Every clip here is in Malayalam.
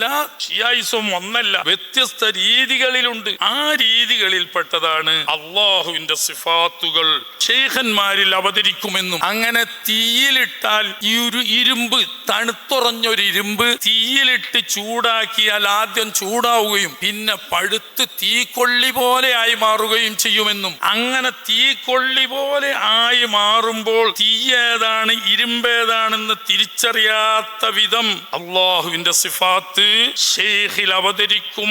എല്ലാ ഷിയായിസും ഒന്നല്ല വ്യത്യസ്ത രീതികളിലുണ്ട്. ആ രീതികളിൽപ്പെട്ടതാണ് അള്ളാഹുവിന്റെ സിഫാത്തുകൾ. ഷെയ്ഖന്മാരിൽ അവതരിക്കുമെന്നും അങ്ങനെ തീയിലിട്ടാൽ ഈ ഒരു ഇരുമ്പ് തണുത്തുറഞ്ഞൊരു ഇരുമ്പ് തീയിലിട്ട് ചൂടാക്കിയാൽ ആദ്യം ചൂടാവുകയും പിന്നെ പഴുത്ത് തീക്കൊള്ളി പോലെ ആയി മാറുകയും ചെയ്യുമെന്നും അങ്ങനെ തീക്കൊള്ളി പോലെ ആയി മാറുമ്പോൾ തീയേതാണ് ഇരുമ്പേതാണെന്ന് തിരിച്ചറിയാത്ത വിധം അള്ളാഹുവിന്റെ സിഫാത്ത് ഷെയ്ഖിൽ അവതരിക്കും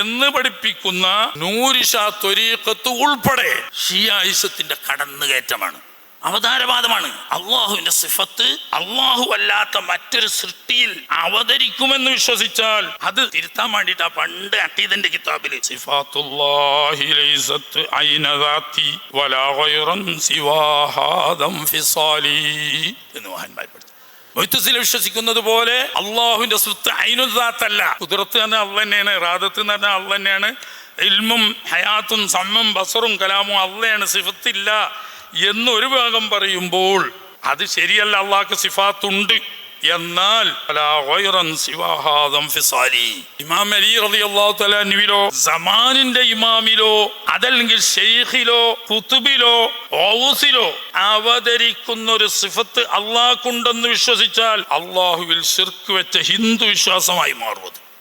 എന്ന് പഠിപ്പിക്കുന്ന നൂരിഷ ത്വരീഖത്ത് ഉൾപ്പെടെ ഷിയായിസത്തിന്റെ കടന്നുകയറ്റമാണ്. അവതാരവാദമാണ്. അള്ളാഹുവിന്റെ സിഫത്ത് അള്ളാഹു അല്ലാത്ത മറ്റൊരു സൃഷ്ടിയിൽ അവതരിക്കുമെന്ന് വിശ്വസിച്ചാൽ അത് തിരുത്താൻ വേണ്ടിട്ടാ പണ്ട് അട്ടീതന്റെ ഫിസാലി എന്ന് മഹാന്മാർ മൊയ്ത്തസിൽ വിശ്വസിക്കുന്നത് പോലെ അള്ളാഹുവിന്റെ സ്വത്ത് അയിനുദാത്തല്ല കുതിർത്ത് തന്നെ അള്ള തന്നെയാണ് റാദത്ത് എന്ന് പറഞ്ഞാൽ അള്ള തന്നെയാണ്. ഇൽമും ഹയാത്തും സമ്മും ബസറും കലാമും അള്ളയാണ് സിഫത്തില്ല. എന്ന് ഒരു ഭാഗം പറയുമ്പോൾ അത് ശരിയല്ല അള്ളാഹ്ക്ക് സിഫാത്തുണ്ട്. എന്നാൽ. ഇമാം അലി റളിയല്ലാഹു തആല അൻഹുവിലോ സമാനിന്റെ ഇമാമിലോ അതല്ലെങ്കിൽ ഷെയ്ഖിലോ കുത്തുബിലോ ഔസിലോ അവതരിക്കുന്ന ഒരു സിഫത്ത് അള്ളാഹ്ക്കുണ്ടെന്ന് വിശ്വസിച്ചാൽ അള്ളാഹുവിൽ ശിർക്ക് വെച്ച ഹിന്ദു വിശ്വാസമായി മാറുന്നത്